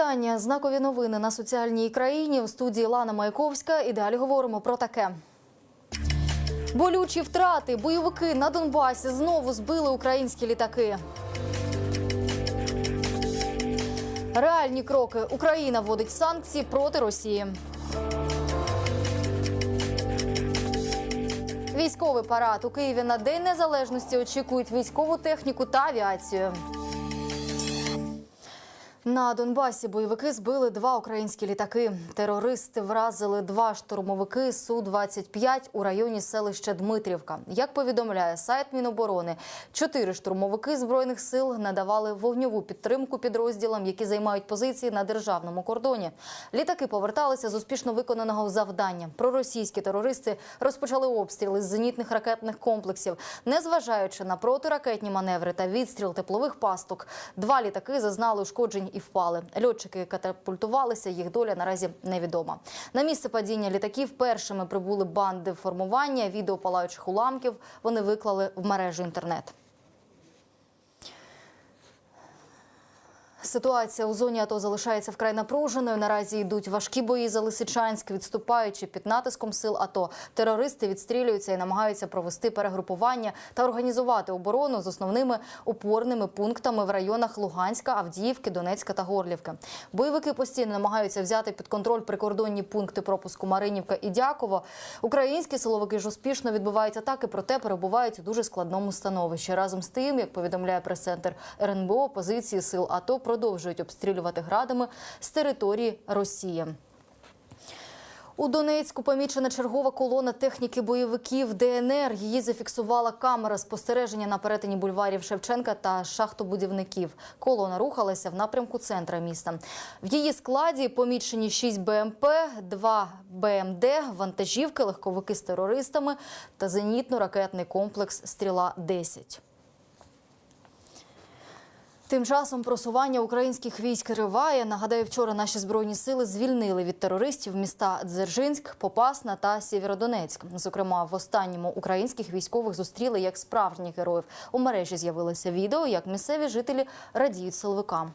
Вітання. Знакові новини на соціальній країні в студії Лана Маяковська. І далі говоримо про таке. Болючі втрати. Бойовики на Донбасі знову збили українські літаки. Реальні кроки. Україна вводить санкції проти Росії. Військовий парад у Києві на День Незалежності очікують військову техніку та авіацію. На Донбасі бойовики збили два українські літаки. Терористи вразили два штурмовики Су-25 у районі селища Дмитрівка. Як повідомляє сайт Міноборони, чотири штурмовики збройних сил надавали вогньову підтримку підрозділам, які займають позиції на державному кордоні. Літаки поверталися з успішно виконаного завдання. Проросійські терористи розпочали обстріли з зенітних ракетних комплексів, незважаючи на протиракетні маневри та відстріл теплових пасток. Два літаки зазнали ушкоджень і впали. Льотчики катапультувалися. Їх доля наразі невідома. На місце падіння літаків першими прибули банди формування. Відео палаючих уламків вони виклали в мережу інтернет. Ситуація у зоні АТО залишається вкрай напруженою. Наразі йдуть важкі бої за Лисичанськ, відступаючи під натиском сил АТО. Терористи відстрілюються і намагаються провести перегрупування та організувати оборону з основними опорними пунктами в районах Луганська, Авдіївки, Донецька та Горлівки. Бойовики постійно намагаються взяти під контроль прикордонні пункти пропуску Маринівка і Дяково. Українські силовики ж успішно відбивають атаки, проте перебувають у дуже складному становищі. Разом з тим, як повідомляє прес-центр РНБО, позиції сил АТО продовжують обстрілювати градами з території Росії. У Донецьку помічена чергова колона техніки бойовиків ДНР. Її зафіксувала камера спостереження на перетині бульварів Шевченка та шахтобудівників. Колона рухалася в напрямку центра міста. В її складі помічені 6 БМП, 2 БМД, вантажівки, легковики з терористами та зенітно-ракетний комплекс Стріла-10. Тим часом просування українських військ триває. Нагадаю, вчора наші збройні сили звільнили від терористів міста Дзержинськ, Попасна та Сєвєродонецьк. Зокрема, в останньому українських військових зустріли як справжніх героїв. У мережі з'явилося відео, як місцеві жителі радіють силовикам.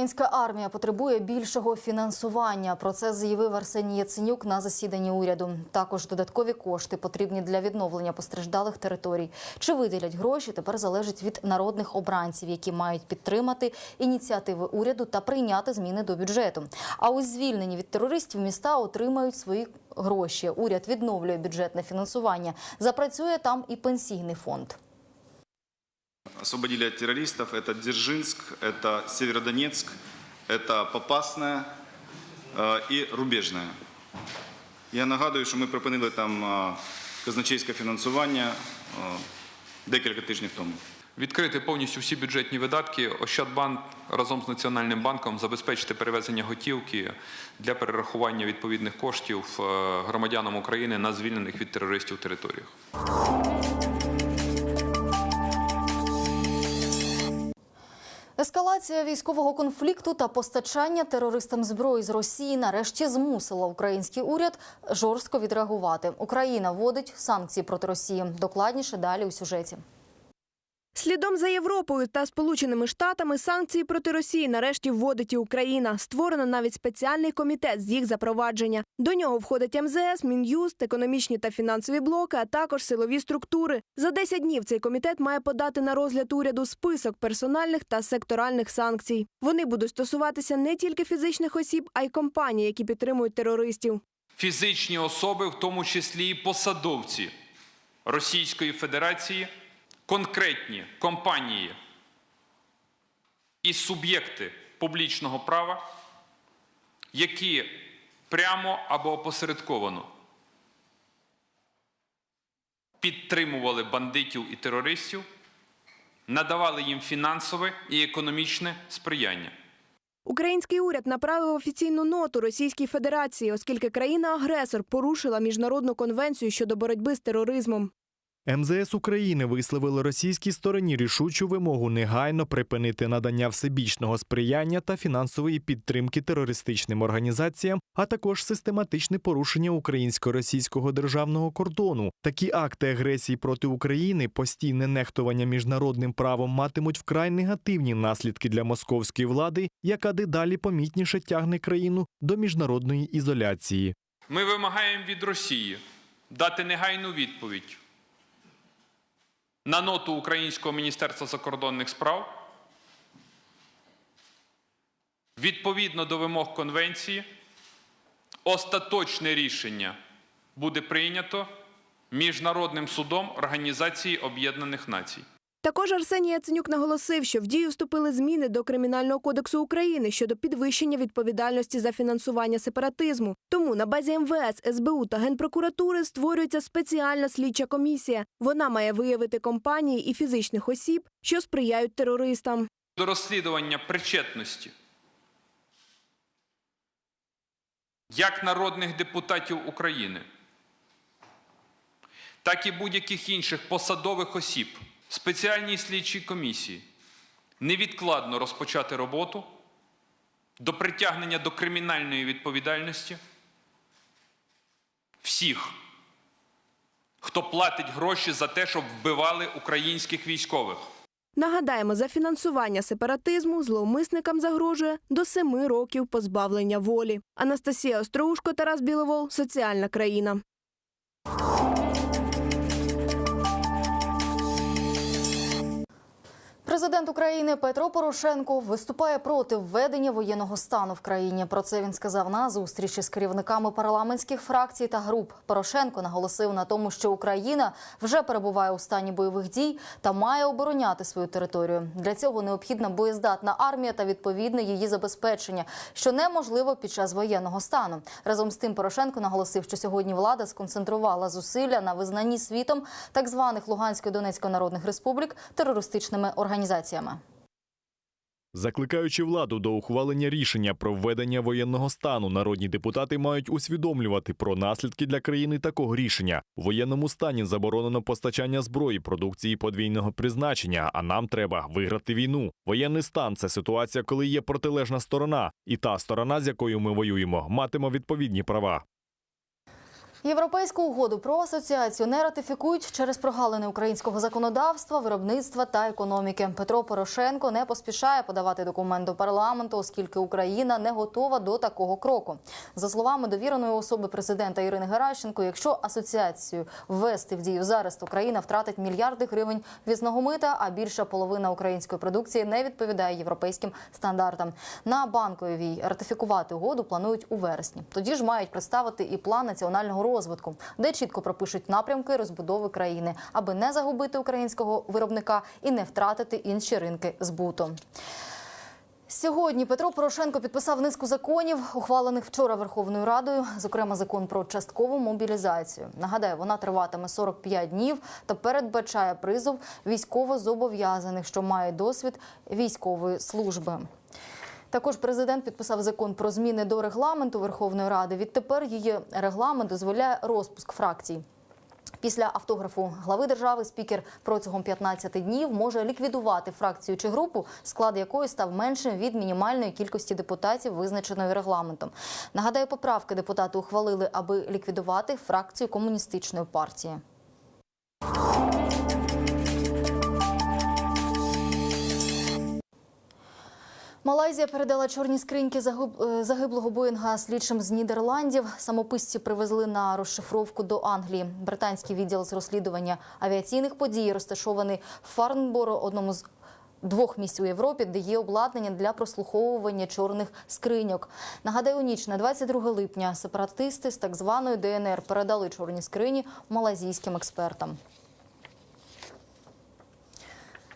Українська армія потребує більшого фінансування. Про це заявив Арсеній Яценюк на засіданні уряду. Також додаткові кошти потрібні для відновлення постраждалих територій. Чи виділять гроші тепер залежить від народних обранців, які мають підтримати ініціативи уряду та прийняти зміни до бюджету. А ось звільнені від терористів міста отримають свої гроші. Уряд відновлює бюджетне фінансування. Запрацює там і пенсійний фонд. Освободили от террористов. Это Дзержинск, это Северодонецк, это Попасная е, і Рубежная. Я нагадую, що ми припинили там е, казначейське фінансування е, декілька тижнів тому. Відкрити повністю всі бюджетні видатки. Ощадбанк разом з Національним банком забезпечити перевезення готівки для перерахування відповідних коштів е, громадянам України на звільнених від терористів територіях. Ескалація військового конфлікту та постачання терористам зброї з Росії нарешті змусила український уряд жорстко відреагувати. Україна вводить санкції проти Росії. Докладніше далі у сюжеті. Слідом за Європою та Сполученими Штатами санкції проти Росії нарешті вводить і Україна. Створено навіть спеціальний комітет з їх запровадження. До нього входить МЗС, Мін'юст, економічні та фінансові блоки, а також силові структури. За 10 днів цей комітет має подати на розгляд уряду список персональних та секторальних санкцій. Вони будуть стосуватися не тільки фізичних осіб, а й компаній, які підтримують терористів. Фізичні особи, в тому числі і посадовці Російської Федерації, конкретні компанії і суб'єкти публічного права, які прямо або опосередковано підтримували бандитів і терористів, надавали їм фінансове і економічне сприяння. Український уряд направив офіційну ноту Російській Федерації, оскільки країна-агресор порушила міжнародну конвенцію щодо боротьби з тероризмом. МЗС України висловили російській стороні рішучу вимогу негайно припинити надання всебічного сприяння та фінансової підтримки терористичним організаціям, а також систематичне порушення українсько-російського державного кордону. Такі акти агресії проти України, постійне нехтування міжнародним правом матимуть вкрай негативні наслідки для московської влади, яка дедалі помітніше тягне країну до міжнародної ізоляції. Ми вимагаємо від Росії дати негайну відповідь на ноту Українського міністерства закордонних справ відповідно до вимог конвенції. Остаточне рішення буде прийнято Міжнародним судом Організації Об'єднаних Націй. Також Арсеній Яценюк наголосив, що в дію вступили зміни до Кримінального кодексу України щодо підвищення відповідальності за фінансування сепаратизму. Тому на базі МВС, СБУ та Генпрокуратури створюється спеціальна слідча комісія. Вона має виявити компанії і фізичних осіб, що сприяють терористам. до розслідування причетності як народних депутатів України, так і будь-яких інших посадових осіб спеціальній слідчій комісії невідкладно розпочати роботу до притягнення до кримінальної відповідальності всіх, хто платить гроші за те, щоб вбивали українських військових. Нагадаємо, за фінансування сепаратизму зловмисникам загрожує до семи років позбавлення волі. Анастасія Остроушко, Тарас Біловол, Соціальна країна. Президент України Петро Порошенко виступає проти введення воєнного стану в країні. Про це він сказав на зустрічі з керівниками парламентських фракцій та груп. Порошенко наголосив на тому, що Україна вже перебуває у стані бойових дій та має обороняти свою територію. Для цього необхідна боєздатна армія та відповідне її забезпечення, що неможливо під час воєнного стану. Разом з тим Порошенко наголосив, що сьогодні влада сконцентрувала зусилля на визнанні світом так званих Луганської Донецької народних республік терористичними організаціями. Закликаючи владу до ухвалення рішення про введення воєнного стану, народні депутати мають усвідомлювати про наслідки для країни такого рішення. У воєнному стані заборонено постачання зброї, продукції подвійного призначення. А нам треба виграти війну. Воєнний стан це ситуація, коли є протилежна сторона, і та сторона, з якою ми воюємо, матиме відповідні права. Європейську угоду про асоціацію не ратифікують через прогалини українського законодавства, виробництва та економіки. Петро Порошенко не поспішає подавати документ до парламенту, оскільки Україна не готова до такого кроку. За словами довіреної особи президента Ірини Геращенко, якщо асоціацію ввести в дію зараз, то країна втратить мільярди гривень візного мита, а більша половина української продукції не відповідає європейським стандартам. На банковій ратифікувати угоду планують у вересні. Тоді ж мають представити і план національного розвитку, де чітко пропишуть напрямки розбудови країни, аби не загубити українського виробника і не втратити інші ринки збуту. Сьогодні Петро Порошенко підписав низку законів, ухвалених вчора Верховною Радою, зокрема закон про часткову мобілізацію. Нагадаю, вона триватиме 45 днів та передбачає призов військовозобов'язаних, що мають досвід військової служби. Також президент підписав закон про зміни до регламенту Верховної Ради. Відтепер її регламент дозволяє розпуск фракцій. Після автографу глави держави спікер протягом 15 днів може ліквідувати фракцію чи групу, склад якої став меншим від мінімальної кількості депутатів, визначеної регламентом. Нагадаю, поправки депутати ухвалили, аби ліквідувати фракцію комуністичної партії. Малайзія передала чорні скриньки е, загиблого Боїнга слідчим з Нідерландів. Самописці привезли на розшифровку до Англії. Британський відділ з розслідування авіаційних подій розташований в Фарнборо, одному з двох місць у Європі, де є обладнання для прослуховування чорних скриньок. Нагадаю, у ніч на 22 липня сепаратисти з так званої ДНР передали чорні скрині малазійським експертам.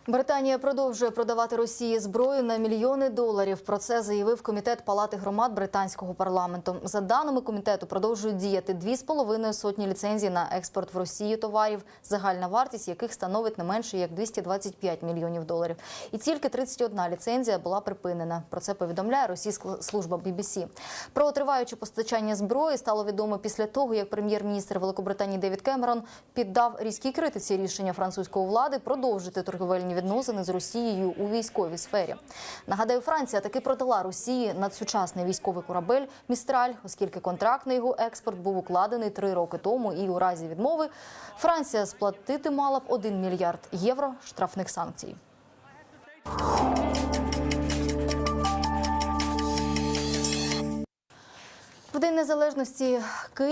Британія продовжує продавати Росії зброю на мільйони доларів. Про це заявив комітет Палати громад британського парламенту. За даними комітету, продовжують діяти дві з половиною сотні ліцензій на експорт в Росію товарів, загальна вартість яких становить не менше як 225 мільйонів доларів. І тільки 31 ліцензія була припинена. Про це повідомляє російська служба BBC. Про триваюче постачання зброї стало відомо після того, як прем'єр-міністр Великобританії Девід Кемерон піддав різкій критиці рішення французької влади продовжити торговельні відносини з Росією у військовій сфері. Нагадаю, Франція таки продала Росії надсучасний військовий корабель Містраль, оскільки контракт на його експорт був укладений три роки тому. І у разі відмови Франція сплатити мала б 1 мільярд євро штрафних санкцій. В День Незалежності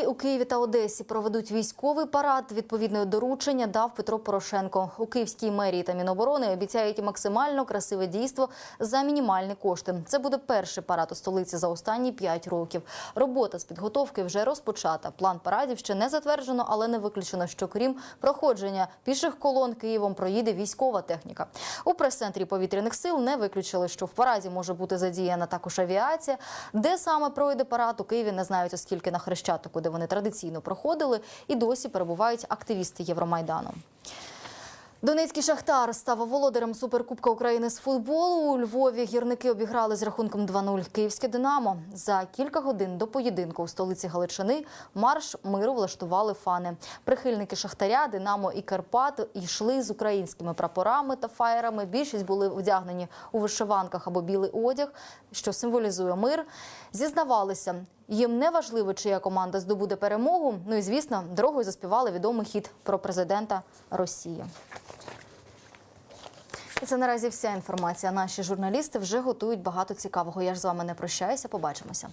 у Києві та Одесі проведуть військовий парад. Відповідне доручення дав Петро Порошенко. У Київській мерії та Міноборони обіцяють максимально красиве дійство за мінімальні кошти. Це буде перший парад у столиці за останні п'ять років. Робота з підготовки вже розпочата. План парадів ще не затверджено, але не виключено, що крім проходження піших колон Києвом проїде військова техніка. У прес-центрі повітряних сил не виключили, що в параді може бути задіяна також авіація. Де саме пройде парад у Києві не знають, оскільки на Хрещатику, де вони традиційно проходили, і досі перебувають активісти Євромайдану. Донецький шахтар став володарем суперкубка України з футболу. У Львові гірники обіграли з рахунком 2-0 київське Динамо. За кілька годин до поєдинку у столиці Галичини марш миру влаштували фани. Прихильники шахтаря, Динамо і Карпат йшли з українськими прапорами та фаєрами. Більшість були вдягнені у вишиванках або білий одяг, що символізує мир. Зізнавалися, їм не важливо, чия команда здобуде перемогу. Ну і звісно, дорогою заспівали відомий хіт про президента Росії. І це наразі вся інформація. Наші журналісти вже готують багато цікавого. Я ж з вами не прощаюся. Побачимося.